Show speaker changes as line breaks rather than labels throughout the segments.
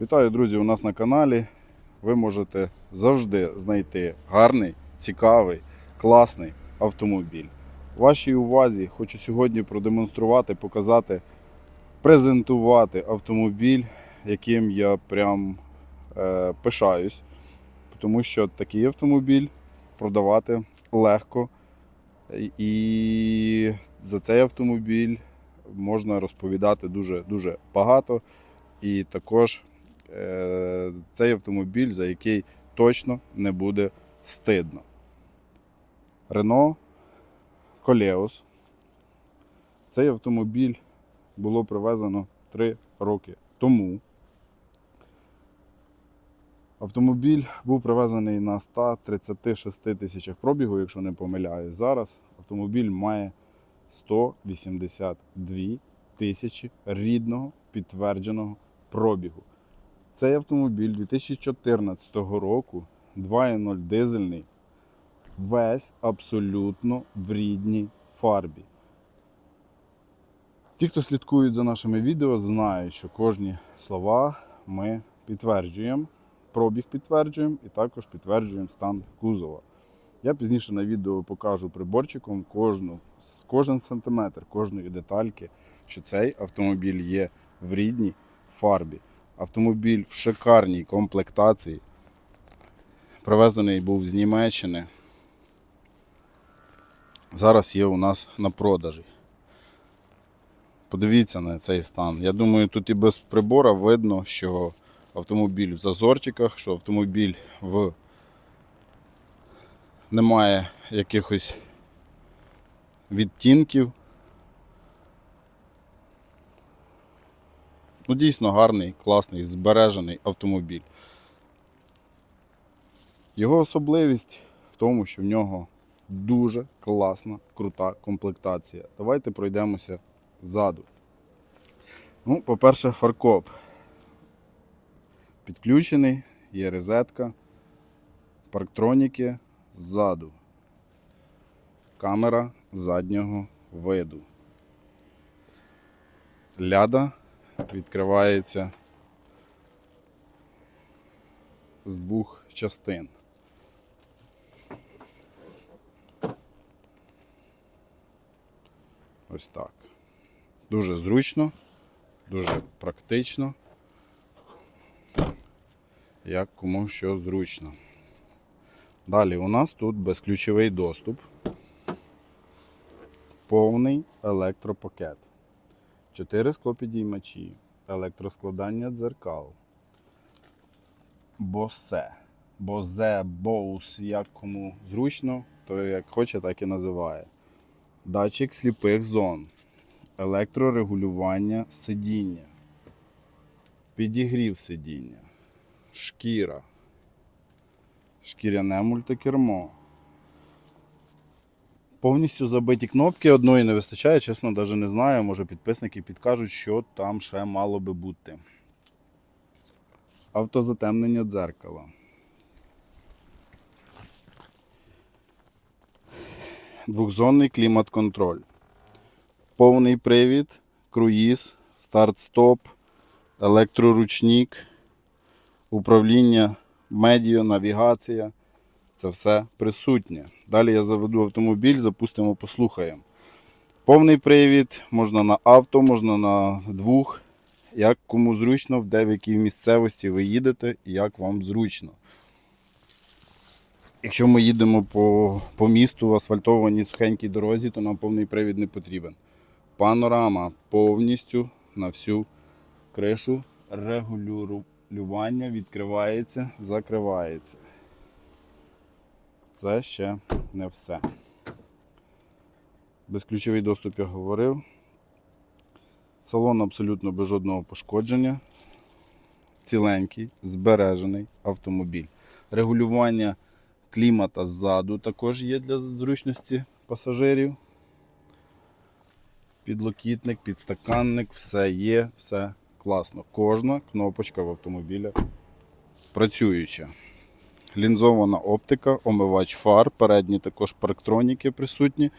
Вітаю, друзі, у нас на каналі. Ви можете завжди знайти гарний, цікавий, класний автомобіль. Вашій увазі хочу сьогодні продемонструвати, показати, презентувати автомобіль, яким я прям е, пишаюсь, тому що такий автомобіль продавати легко. І за цей автомобіль можна розповідати дуже дуже багато. І також цей автомобіль, за який точно не буде стидно. Renault Koleos. Цей автомобіль було привезено 3 роки тому. Автомобіль був привезений на 136 тисячах пробігу, якщо не помиляюсь. Зараз автомобіль має 182 тисячі рідного підтвердженого пробігу. Цей автомобіль 2014 року 2.0 дизельний, весь абсолютно в рідній фарбі. Ті, хто слідкують за нашими відео, знають, що кожні слова ми підтверджуємо, пробіг підтверджуємо і також підтверджуємо стан кузова. Я пізніше на відео покажу приборчиком кожну, кожен сантиметр кожної детальки, що цей автомобіль є в рідній фарбі. Автомобіль в шикарній комплектації. Привезений був з Німеччини. Зараз є у нас на продажі. Подивіться на цей стан. Я думаю, тут і без прибора видно, що автомобіль в зазорчиках, що автомобіль в немає якихось відтінків. Ну, дійсно гарний, класний, збережений автомобіль. Його особливість в тому, що в нього дуже класна, крута комплектація. Давайте пройдемося ззаду. Ну, по-перше, фаркоп. Підключений, є розетка, парктроніки ззаду. Камера заднього виду. Ляда відкривається з двох частин. Ось так. Дуже зручно, дуже практично. Як кому що зручно. Далі у нас тут безключовий доступ. Повний електропакет. 4 склопідіймачі, електроскладання дзеркал. Босе. Бозе, боус, як кому зручно, то як хоче, так і називає. Датчик сліпих зон, електрорегулювання сидіння, підігрів сидіння, шкіра, шкіряне мультикермо. Повністю забиті кнопки, одної не вистачає, чесно, навіть не знаю. Може підписники підкажуть, що там ще мало би бути. Автозатемнення дзеркала. Двохзонний клімат-контроль. Повний привід, круїз, старт-стоп, електроручник, управління медіо, навігація. Це все присутнє. Далі я заведу автомобіль, запустимо, послухаємо. Повний привід, можна на авто, можна на двох. Як кому зручно, в де в якій місцевості ви їдете і як вам зручно. Якщо ми їдемо по, по місту, асфальтованій сухенькій дорозі, то нам повний привід не потрібен. Панорама повністю на всю кришу. Регулювання відкривається, закривається. Це ще не все. Безключовий доступ я говорив. Салон абсолютно без жодного пошкодження. Ціленький, збережений автомобіль. Регулювання клімата ззаду також є для зручності пасажирів. Підлокітник, підстаканник, все є, все класно. Кожна кнопочка в автомобілі працююча. Лінзована оптика, омивач фар, передні також парктроніки присутні.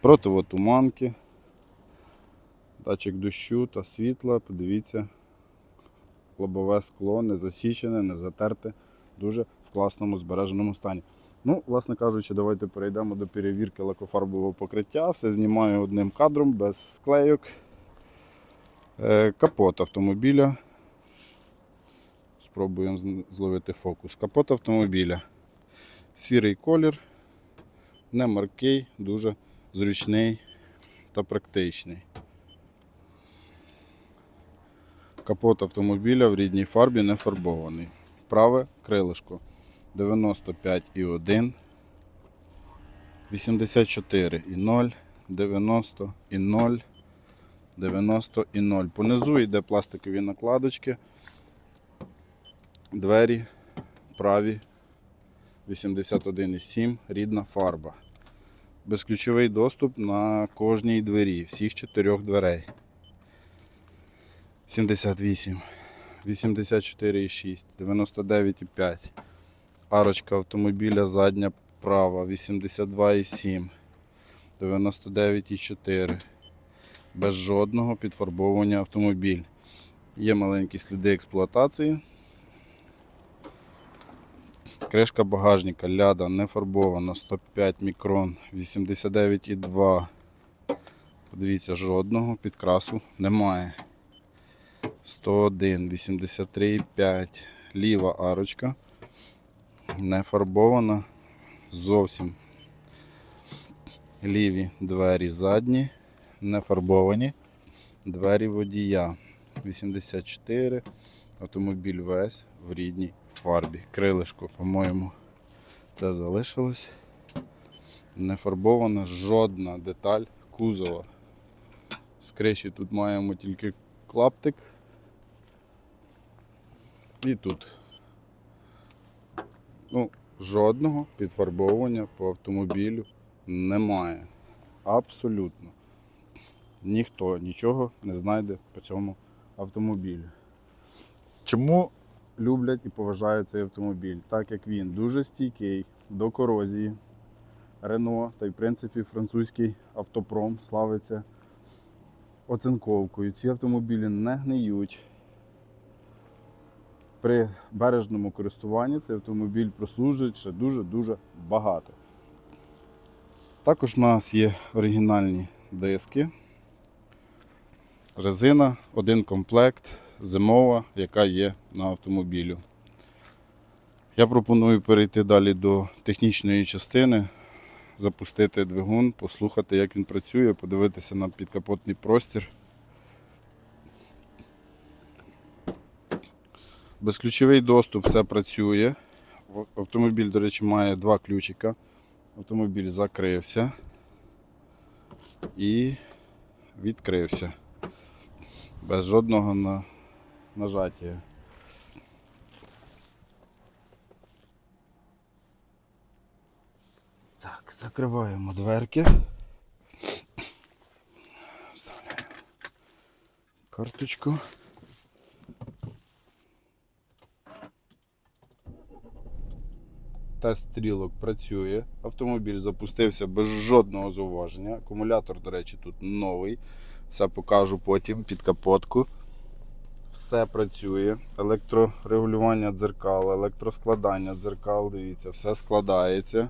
Противотуманки. датчик дощу та світла. Подивіться, лобове скло не засічене, не затерте, дуже в класному збереженому стані. Ну, власне кажучи, давайте перейдемо до перевірки лакофарбового покриття. Все знімаю одним кадром, без склейок. Е, Капот автомобіля. Спробуємо зловити фокус. Капот автомобіля. Сірий колір, не маркий, дуже зручний та практичний. Капот автомобіля в рідній фарбі не фарбований. Праве крилишко 95,1, 84,0, 90 і 0, 90 і 0. Понизу йде пластикові накладочки. Двері праві 81,7, рідна фарба. Безключовий доступ на кожній двері, всіх чотирьох дверей. 78, 84,6, 99,5. Арочка автомобіля задня права 82,7, 99,4. Без жодного підфарбовування автомобіль. Є маленькі сліди експлуатації. Кришка багажника ляда не фарбована 105 мікрон 89,2. Подивіться, жодного підкрасу немає. 101, 83,5. Ліва арочка не фарбована зовсім. Ліві двері задні, не фарбовані. Двері водія 84. Автомобіль весь в рідній фарбі. Крилишко, по-моєму, це залишилось. Не фарбована жодна деталь кузова. З криші тут маємо тільки клаптик. І тут. Ну, жодного підфарбовування по автомобілю немає. Абсолютно. Ніхто нічого не знайде по цьому автомобілю. Чому люблять і поважають цей автомобіль? Так як він дуже стійкий до корозії. Рено та й в принципі французький автопром славиться оцинковкою. Ці автомобілі не гниють. При бережному користуванні цей автомобіль прослужить ще дуже-дуже багато. Також у нас є оригінальні диски. Резина, один комплект, зимова, яка є на автомобілю. Я пропоную перейти далі до технічної частини, запустити двигун, послухати, як він працює, подивитися на підкапотний простір. Безключовий доступ, все працює. Автомобіль, до речі, має два ключика. Автомобіль закрився і відкрився. Без жодного на... нажаття. Так, закриваємо дверки. Вставляємо карточку. Тест стрілок працює. Автомобіль запустився без жодного зауваження. Акумулятор, до речі, тут новий. Все покажу потім під капотку. Все працює. Електрорегулювання дзеркал, електроскладання дзеркал, дивіться, все складається,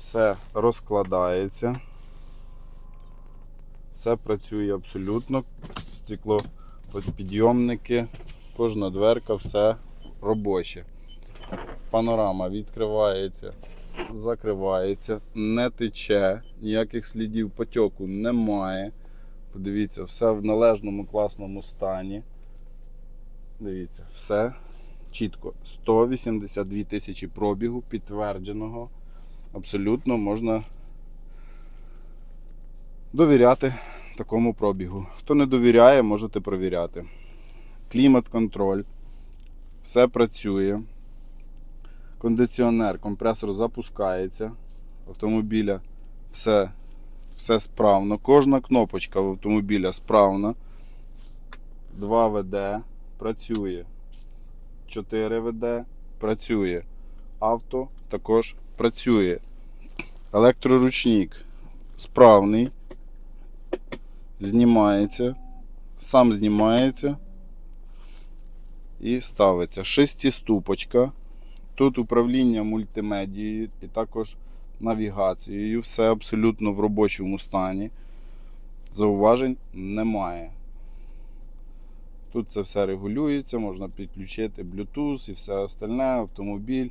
все розкладається. Все працює абсолютно. Стекло підйомники, кожна дверка, все робоче. Панорама відкривається, закривається, не тече, ніяких слідів потьоку немає. Подивіться, все в належному класному стані. Дивіться, все чітко. 182 тисячі пробігу, підтвердженого. Абсолютно можна довіряти такому пробігу. Хто не довіряє, можете провіряти. Клімат-контроль. Все працює. Кондиціонер, компресор запускається. Автомобіля все, все справно. Кожна кнопочка в автомобіля справна. 2 ВД працює. 4 ВД працює. Авто також працює. Електроручник справний. знімається, сам знімається і ставиться. Шестиступочка. Тут управління мультимедією і також навігацією. Все абсолютно в робочому стані. Зауважень немає. Тут це все регулюється, можна підключити Bluetooth і все остальне, автомобіль,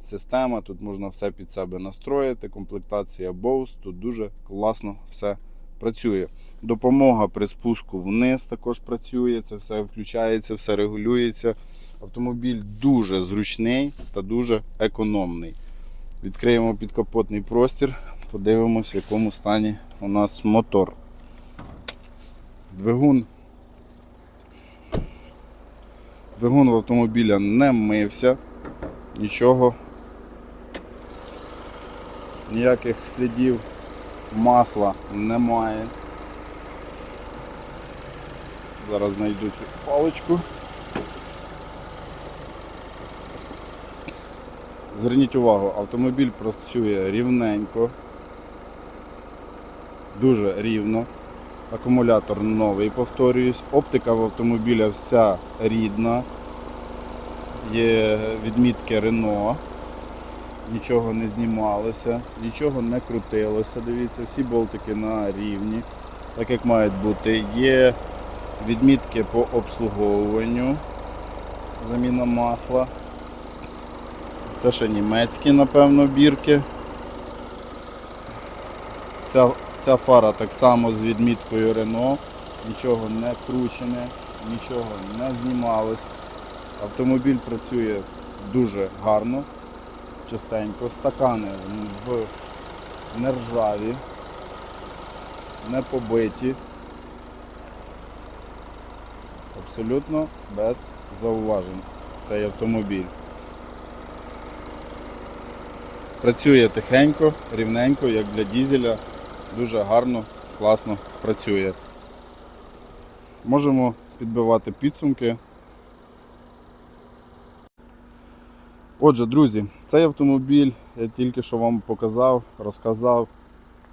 система. Тут можна все під себе настроїти. Комплектація Bose. Тут дуже класно все працює. Допомога при спуску вниз також працює. Це все включається, все регулюється. Автомобіль дуже зручний та дуже економний. Відкриємо підкапотний простір, подивимось, в якому стані у нас мотор. Двигун. Двигун в автомобіля не мився, нічого, ніяких слідів масла немає. Зараз знайду цю паличку. Зверніть увагу, автомобіль працює рівненько, дуже рівно. Акумулятор новий, повторююсь. Оптика в автомобіля вся рідна. Є відмітки Renault. Нічого не знімалося, нічого не крутилося. Дивіться, всі болтики на рівні, так як мають бути. Є відмітки по обслуговуванню, заміна масла. Це ще німецькі, напевно, бірки. Ця, ця фара так само з відміткою Renault. Нічого не кручене, нічого не знімалось. Автомобіль працює дуже гарно, чистенько. Стакани в не ржаві, не побиті. Абсолютно без зауважень цей автомобіль. Працює тихенько, рівненько, як для дізеля. Дуже гарно, класно працює. Можемо підбивати підсумки. Отже, друзі, цей автомобіль я тільки що вам показав, розказав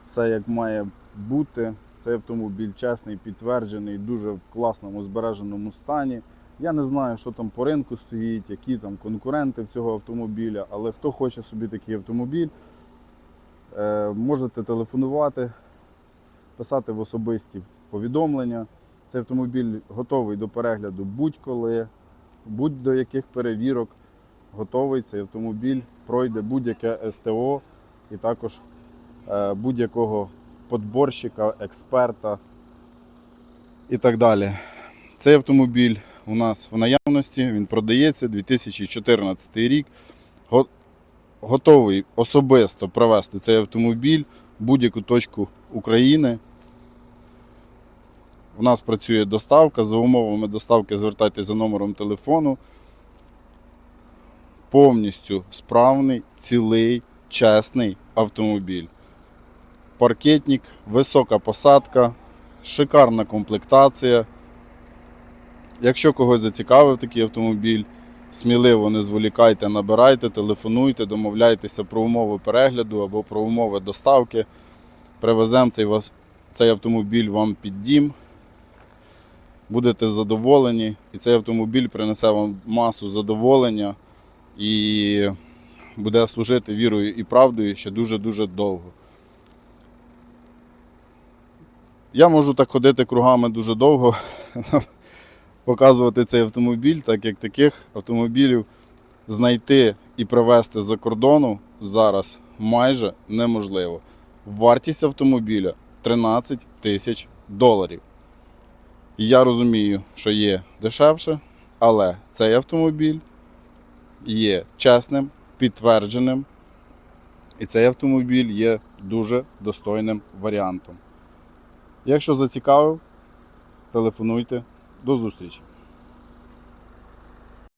все як має бути. Цей автомобіль чесний, підтверджений, дуже в класному збереженому стані. Я не знаю, що там по ринку стоїть, які там конкуренти в цього автомобіля, але хто хоче собі такий автомобіль, можете телефонувати, писати в особисті повідомлення. Цей автомобіль готовий до перегляду будь-коли, будь-до яких перевірок. Готовий цей автомобіль пройде будь-яке СТО і також е, будь-якого подборщика, експерта і так далі. Цей автомобіль у нас в наявності, він продається 2014 рік. Го- Готовий особисто провести цей автомобіль в будь-яку точку України. У нас працює доставка. За умовами доставки звертайтеся за номером телефону. Повністю справний, цілий, чесний автомобіль. Паркетник, висока посадка, шикарна комплектація. Якщо когось зацікавив такий автомобіль, сміливо не зволікайте, набирайте, телефонуйте, домовляйтеся про умови перегляду або про умови доставки. Привеземо цей, вас- цей автомобіль вам під дім. Будете задоволені, і цей автомобіль принесе вам масу задоволення і буде служити вірою і правдою ще дуже-дуже довго. Я можу так ходити кругами дуже довго, показувати цей автомобіль, так як таких автомобілів знайти і привезти за кордону зараз майже неможливо. Вартість автомобіля 13 тисяч доларів. Я розумію, що є дешевше, але цей автомобіль є чесним, підтвердженим, і цей автомобіль є дуже достойним варіантом. Якщо зацікавив, телефонуйте. До зустрічі!